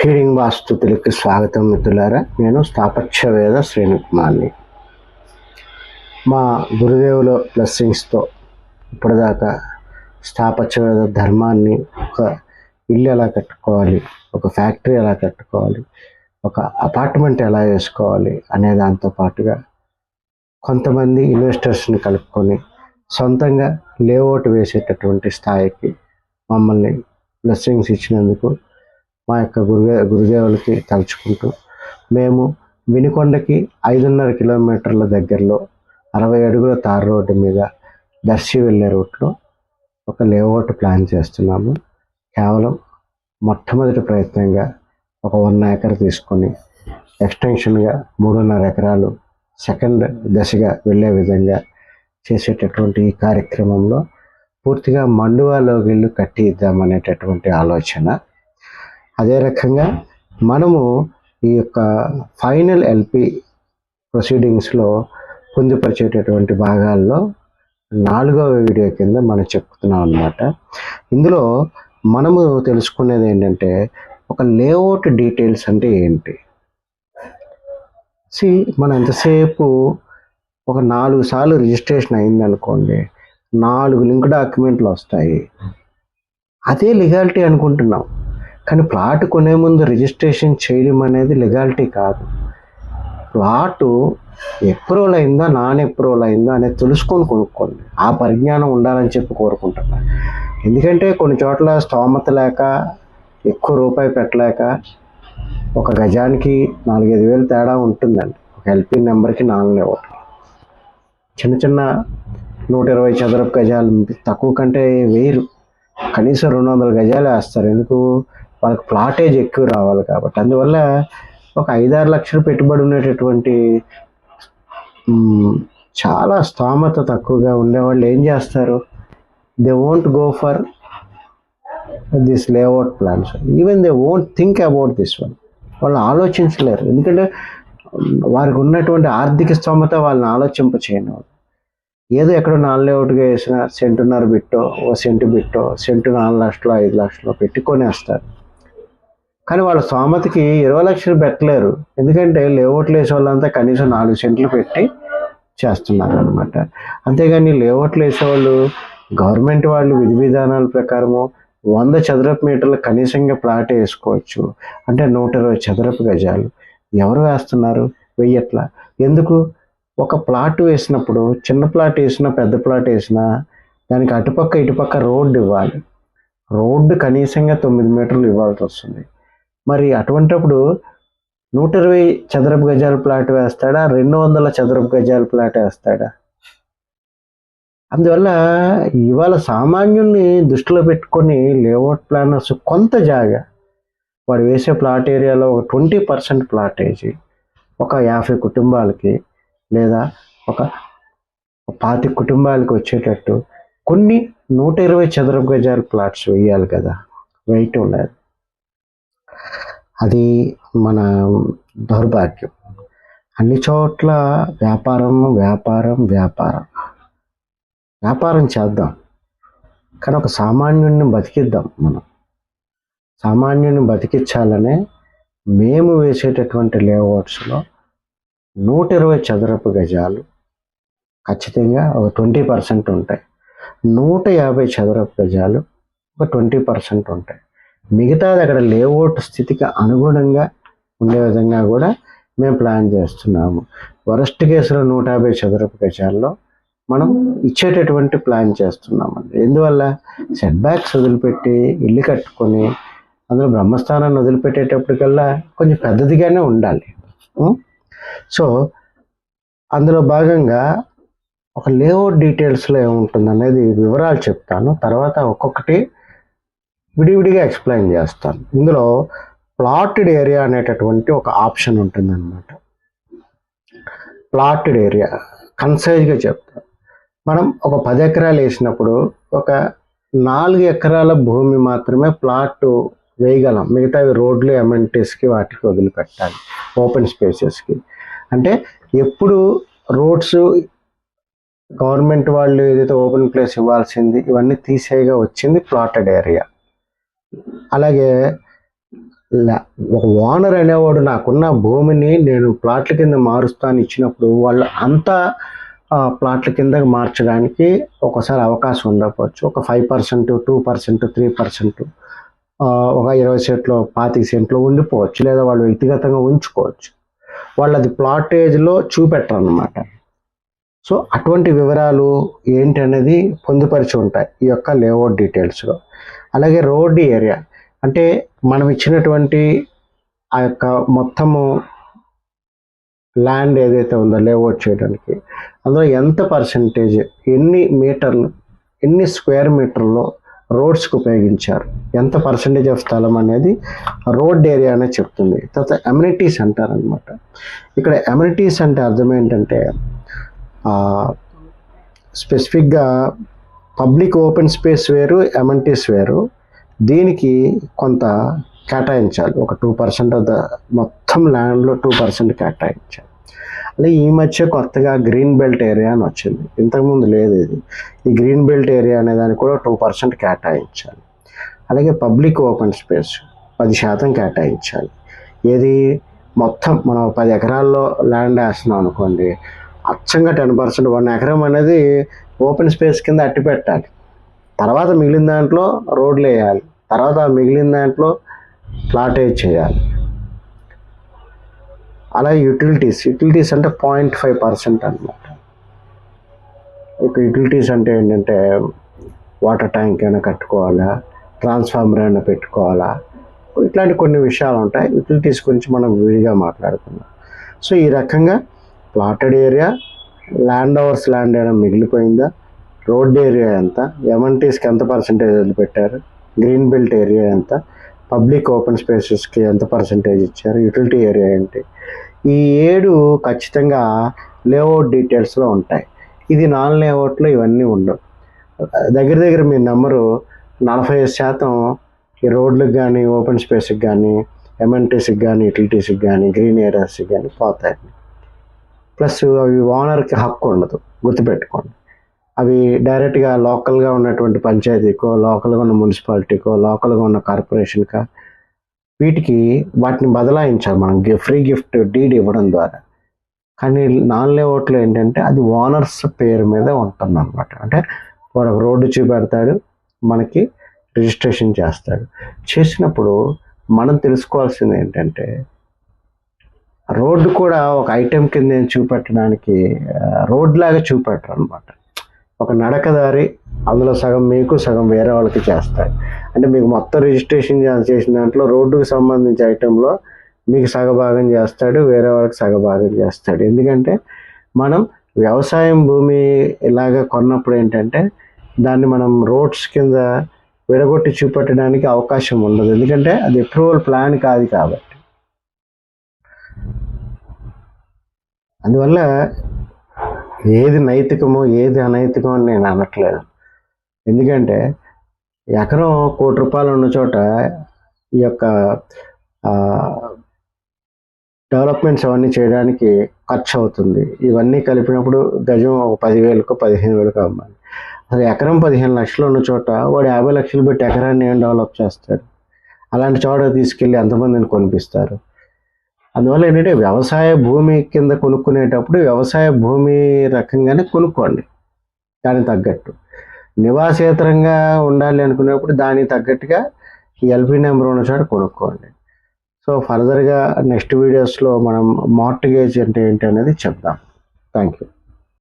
Hiding వాస్తుతులకి స్వాగతం మిత్రులారా. నేను స్థాపక్షవేద శ్రేణుకుమార్ని మా గురుదేవుల బ్లెస్సింగ్స్తో ఇప్పటిదాకా స్థాపక్షవేద ధర్మాన్ని ఒక ఇల్లు ఎలా కట్టుకోవాలి ఒక ఫ్యాక్టరీ ఎలా కట్టుకోవాలి ఒక అపార్ట్మెంట్ ఎలా వేసుకోవాలి అనే దాంతో పాటుగా కొంతమంది ఇన్వెస్టర్స్ని కలుపుకొని సొంతంగా లేఅవుట్ వేసేటటువంటి స్థాయికి మమ్మల్ని బ్లెస్సింగ్స్ ఇచ్చినందుకు మా యొక్క గురుదే గురుదేవులకి తలుచుకుంటూ మేము వినుకొండకి ఐదున్నర కిలోమీటర్ల దగ్గరలో అరవై అడుగుల తార్ రోడ్డు మీద దర్శి వెళ్ళే రూట్లో ఒక లేఅవుట్ ప్లాన్ చేస్తున్నాము. కేవలం మొట్టమొదటి ప్రయత్నంగా ఒక వన్ ఏకర్ తీసుకొని ఎక్స్టెన్షన్గా మూడున్నర ఎకరాలు సెకండ్ దశగా వెళ్ళే విధంగా చేసేటటువంటి ఈ కార్యక్రమంలో పూర్తిగా మండువాలోకి ఇల్లు కట్టి ఇద్దామనేటటువంటి ఆలోచన అదే రకంగా మనము ఈ యొక్క ఫైనల్ ఎల్పి ప్రొసీడింగ్స్లో పొందుపరిచేటటువంటి భాగాల్లో నాలుగవ వీడియో కింద మనం చెప్తున్నాం అన్నమాట. ఇందులో మనము తెలుసుకునేది ఏంటంటే ఒక లేఅవుట్ డీటెయిల్స్ అంటే ఏంటి? సి మనం ఎంతసేపు ఒక నాలుగు సార్లు రిజిస్ట్రేషన్ అయిందనుకోండి నాలుగు లింక్ డాక్యుమెంట్లు వస్తాయి. అదే లిగాలిటీ అనుకుంటున్నాం. కానీ ప్లాట్ కొనే ముందు రిజిస్ట్రేషన్ చేయడం అనేది లిగాలిటీ కాదు. ప్లాటు ఎప్రూవల్ అయిందా నాన్ ఎప్రూవల్ అయిందా అనేది తెలుసుకొని కొనుక్కోండి. ఆ పరిజ్ఞానం ఉండాలని చెప్పి కోరుకుంటున్నా. ఎందుకంటే కొన్ని చోట్ల స్తోమత లేక ఎక్కువ రూపాయి పెట్టలేక ఒక గజానికి నాలుగైదు వేలు తేడా ఉంటుందండి. ఒక ఎల్పి నెంబర్కి నాలుగు ఒకటి చిన్న చిన్న నూట ఇరవై చదరపు గజాలు తక్కువ కంటే వేరు. కనీసం రెండు వందల గజాలు వేస్తారు. ఎందుకు? వాళ్ళకి ప్లాటేజ్ ఎక్కువ రావాలి కాబట్టి. అందువల్ల ఒక ఐదారు లక్షలు పెట్టుబడి ఉండేటటువంటి చాలా స్తోమత తక్కువగా ఉండేవాళ్ళు ఏం చేస్తారు? They won't go for this layout plans even they won't think about this one వాళ్ళు ఆలోచించలేరు. ఎందుకంటే వారికి ఉన్నటువంటి ఆర్థిక స్తోమత వాళ్ళని ఆలోచింప చేయను ఏదో ఎక్కడో నాలుగు లేఅవుట్గా వేసిన సెంటున్నర బిట్టో ఓ సెంటు బిట్టో సెంటు నాలుగు లక్షలు ఐదు లక్షలు పెట్టి కొనేస్తారు కానీ వాళ్ళ స్వామతికి ఇరవై లక్షలు పెట్టలేరు. ఎందుకంటే లేఅవుట్లు వేసే వాళ్ళంతా కనీసం నాలుగు సెంట్లు పెట్టి చేస్తున్నారు అనమాట అంతేగాని లేఅవుట్లు వేసేవాళ్ళు గవర్నమెంట్ వాళ్ళు విధి విధానాల ప్రకారము వంద చదరపు మీటర్లు కనీసంగా ప్లాట్ వేసుకోవచ్చు. అంటే నూట ఇరవై చదరపు గజాలు. ఎవరు వేస్తున్నారు? వెయ్యట్లా. ఎందుకు? ఒక ప్లాట్ వేసినప్పుడు చిన్న ప్లాట్ వేసినా పెద్ద ప్లాట్ వేసినా దానికి అటుపక్క ఇటుపక్క రోడ్డు ఇవ్వాలి. రోడ్డు కనీసంగా తొమ్మిది మీటర్లు ఇవ్వాల్సి వస్తుంది. మరి అటువంటప్పుడు నూట ఇరవై చదరపు గజాల ప్లాట్ వేస్తాడా? రెండు వందల చదరపు గజాల ప్లాట్ వేస్తాడా? అందువల్ల ఇవాళ సామాన్యుల్ని దృష్టిలో పెట్టుకొని లేఅవుట్ ప్లానర్స్ కొంత జాగా వాడు వేసే ప్లాట్ ఏరియాలో ఒక ట్వంటీ పర్సెంట్ ప్లాటేజీ ఒక యాభై కుటుంబాలకి లేదా ఒక పాతి కుటుంబాలకి వచ్చేటట్టు కొన్ని నూట ఇరవై చదరపు గజాల ప్లాట్స్ వేయాలి కదా. వేయటం లేదు అది మన దౌర్భాగ్యం. అన్ని చోట్ల వ్యాపారం వ్యాపారం వ్యాపారం. వ్యాపారం చేద్దాం. కానీ ఒక సామాన్యుడిని బతికిద్దాం మనం. సామాన్యుని బతికించాలనే మేము వేసేటటువంటి లేఅవుట్స్లో నూట ఇరవై చదరపు గజాలు ఖచ్చితంగా ఒక ట్వంటీ పర్సెంట్ ఉంటాయి. నూట యాభై చదరపు గజాలు ఒక ట్వంటీ పర్సెంట్ ఉంటాయి. మిగతాది అక్కడ లేఅవుట్ స్థితికి అనుగుణంగా ఉండే విధంగా కూడా మేము ప్లాన్ చేస్తున్నాము. వరస్ట్ కేసులో నూట యాభై చదరపు గజాల్లో మనం ఇచ్చేటటువంటి ప్లాన్ చేస్తున్నామండి. ఎందువల్ల? సెట్ బ్యాక్స్ వదిలిపెట్టి ఇల్లు కట్టుకొని అందులో బ్రహ్మస్థానాన్ని వదిలిపెట్టేటప్పటికల్లా కొంచెం పెద్దదిగానే ఉండాలి. సో అందులో భాగంగా ఒక లేఅవుట్ డీటెయిల్స్లో ఏముంటుంది అనేది వివరాలు చెప్తాను. తర్వాత ఒక్కొక్కటి విడివిడిగా ఎక్స్ప్లెయిన్ చేస్తాను. ఇందులో ప్లాటెడ్ ఏరియా అనేటటువంటి ఒక ఆప్షన్ ఉంటుందన్నమాట. ప్లాటెడ్ ఏరియా కన్సైజ్గా చెప్తాను మనం ఒక పది ఎకరాలు వేసినప్పుడు ఒక నాలుగు ఎకరాల భూమి మాత్రమే ప్లాట్ వేయగలం. మిగతావి రోడ్లు ఎమెంటీస్కి వాటికి వదిలిపెట్టాలి. ఓపెన్ స్పేసెస్కి అంటే ఎప్పుడు రోడ్స్ గవర్నమెంట్ వాళ్ళు ఏదైతే ఓపెన్ ప్లేస్ ఇవ్వాల్సింది ఇవన్నీ తీసేయగా వచ్చింది ప్లాటెడ్ ఏరియా అలాగే ఒక ఓనర్ అనేవాడు నాకున్న భూమిని నేను ప్లాట్ల కింద మారుస్తాను ఇచ్చినప్పుడు వాళ్ళు అంతా ప్లాట్ల కింద మార్చడానికి ఒకసారి అవకాశం ఉండకపోవచ్చు. ఒక five percent two percent three percent ఒక ఇరవై సెంట్లో పాతిక సెంట్లో ఉండిపోవచ్చు. లేదా వాళ్ళు వ్యక్తిగతంగా ఉంచుకోవచ్చు. వాళ్ళు అది ప్లాటేజ్లో చూపెట్టరు అన్నమాట సో అటువంటి వివరాలు ఏంటి అనేది పొందుపరిచి ఉంటాయి ఈ యొక్క లేఅవుట్ డీటెయిల్స్లో. అలాగే రోడ్ ఏరియా. అంటే మనం ఇచ్చినటువంటి ఆ యొక్క మొత్తము ల్యాండ్ ఏదైతే ఉందో లేఅవుట్ చేయడానికి అందులో ఎంత పర్సంటేజ్ ఎన్ని మీటర్లు ఎన్ని స్క్వేర్ మీటర్లో రోడ్స్కి ఉపయోగించారు ఎంత పర్సంటేజ్ ఆఫ్ స్థలం అనేది రోడ్ ఏరియా అనేది చెప్తుంది. తర్వాత అమ్యూనిటీస్ అంటారనమాట ఇక్కడ అమ్యూనిటీస్ అంటే అర్థం ఏంటంటే స్పెసిఫిక్గా పబ్లిక్ ఓపెన్ స్పేస్ వేరు అమ్యూనిటీస్ వేరు. దీనికి కొంత కేటాయించాలి. ఒక టూ పర్సెంట్ ఆఫ్ ద మొత్తం ల్యాండ్లో టూ పర్సెంట్ కేటాయించాలి. అలా ఈ మధ్య కొత్తగా గ్రీన్ బెల్ట్ ఏరియా అని వచ్చింది. ఇంతకుముందు లేదు ఇది. ఈ గ్రీన్ బెల్ట్ ఏరియా అనే దానికి కూడా టూ పర్సెంట్ కేటాయించాలి. అలాగే పబ్లిక్ ఓపెన్ స్పేస్ పది శాతం కేటాయించాలి. ఏది? మొత్తం మనం పది ఎకరాల్లో ల్యాండ్ వేస్తున్నాం అనుకోండి అచ్చంగా టెన్ పర్సెంట్ వన్ ఎకరం అనేది ఓపెన్ స్పేస్ కింద అట్టి పెట్టాలి. తర్వాత మిగిలిన దాంట్లో రోడ్లు వేయాలి. తర్వాత మిగిలిన దాంట్లో ప్లాటేజ్ చేయాలి? అలాగే యూటిలిటీస్ యూటిలిటీస్ అంటే పాయింట్ ఫైవ్ పర్సెంట్ అనమాట ఇక యూటిలిటీస్ అంటే ఏంటంటే వాటర్ ట్యాంక్ అయినా కట్టుకోవాలా? ట్రాన్స్ఫార్మర్ అయినా పెట్టుకోవాలా? ఇట్లాంటి కొన్ని విషయాలు ఉంటాయి. యూటిలిటీస్ గురించి మనం విడిగా మాట్లాడుకుందాం. సో ఈ రకంగా plotted area land overs land ఏమైనా మిగిలిపోయిందా? రోడ్ ఏరియా ఎంత? ఎమంటీస్కి ఎంత పర్సంటేజ్ పెట్టారు గ్రీన్ బెల్ట్ ఏరియా ఎంత? పబ్లిక్ ఓపెన్ స్పేసెస్కి ఎంత పర్సంటేజ్ ఇచ్చారు? యూటిలిటీ ఏరియా ఏంటి? ఈ ఏడు ఖచ్చితంగా లేఅవుట్ డీటెయిల్స్లో ఉంటాయి. ఇది నాన్ లేఅవుట్లో ఇవన్నీ ఉండవు. దగ్గర దగ్గర మీ నెంబరు నలభై ఐదు శాతం ఈ రోడ్లకు కానీ ఓపెన్ స్పేస్కి కానీ ఎమ్ఎన్టీస్కి కానీ యూటిలిటీస్కి కానీ గ్రీన్ ఏరియాస్కి కానీ పోతాయి. ప్లస్ అవి ఓనర్కి హక్కు ఉండదు గుర్తుపెట్టుకోండి. అవి డైరెక్ట్గా లోకల్గా ఉన్నటువంటి పంచాయతీకో లోకల్గా ఉన్న మున్సిపాలిటీకో లోకల్గా ఉన్న కార్పొరేషన్కా వీటికి వాటిని బదలాయించాలి మనం ఫ్రీ గిఫ్ట్ డీడ్ ఇవ్వడం ద్వారా. కానీ నాన్ లేఅవుట్లో ఏంటంటే అది ఓనర్స్ పేరు మీద ఉంటుంది అనమాట అంటే వాడు ఒక రోడ్డు చూపెడతాడు మనకి రిజిస్ట్రేషన్ చేస్తాడు. చేసినప్పుడు మనం తెలుసుకోవాల్సింది ఏంటంటే రోడ్డు కూడా ఒక ఐటెం కింద చూపెట్టడానికి రోడ్ లాగా చూపెట్టరు అనమాట ఒక నడకదారి అందులో సగం మీకు సగం వేరే వాళ్ళకి చేస్తారు. అంటే మీకు మొత్తం రిజిస్ట్రేషన్ చేసిన దాంట్లో రోడ్డుకు సంబంధించి ఐటెంలో మీకు సగభాగం చేస్తాడు వేరే వాళ్ళకి సగభాగం చేస్తాడు. ఎందుకంటే మనం వ్యవసాయం భూమి ఇలాగా కొన్నప్పుడు ఏంటంటే దాన్ని మనం రోడ్స్ కింద విడగొట్టి చూపెట్టడానికి అవకాశం ఉండదు. ఎందుకంటే అది అప్రూవల్ ప్లాన్ కాదు కాబట్టి. అందువల్ల ఏది నైతికమో ఏది అనైతికమో అని నేను అనట్లేదు. ఎందుకంటే ఎకరం కోటి రూపాయలు ఉన్న చోట ఈ యొక్క డెవలప్మెంట్స్ అవన్నీ చేయడానికి ఖర్చు అవుతుంది. ఇవన్నీ కలిపినప్పుడు గజం ఒక పదివేలకు పదిహేను వేలకు అమ్మాలి. అసలు ఎకరం పదిహేను లక్షలు ఉన్న చోట వాడు యాభై లక్షలు పెట్టి ఎకరాన్ని ఏం డెవలప్ చేస్తాడు? అలాంటి చోట తీసుకెళ్ళి ఎంతమందిని కొనిపిస్తారు? అందువల్ల ఏంటంటే వ్యవసాయ భూమి కింద కొనుక్కునేటప్పుడు వ్యవసాయ భూమి రకంగానే కొనుక్కోండి. దానికి తగ్గట్టు. నివాసేతరంగా ఉండాలి అనుకునేప్పుడు దానికి తగ్గట్టుగా ఎల్పి నెంబర్ ఉన్న చోట కొనుక్కోండి. సో ఫర్దర్గా నెక్స్ట్ వీడియోస్లో మనం మార్టిగేజ్ అంటే ఏంటి అనేది చెప్దాం. Thank you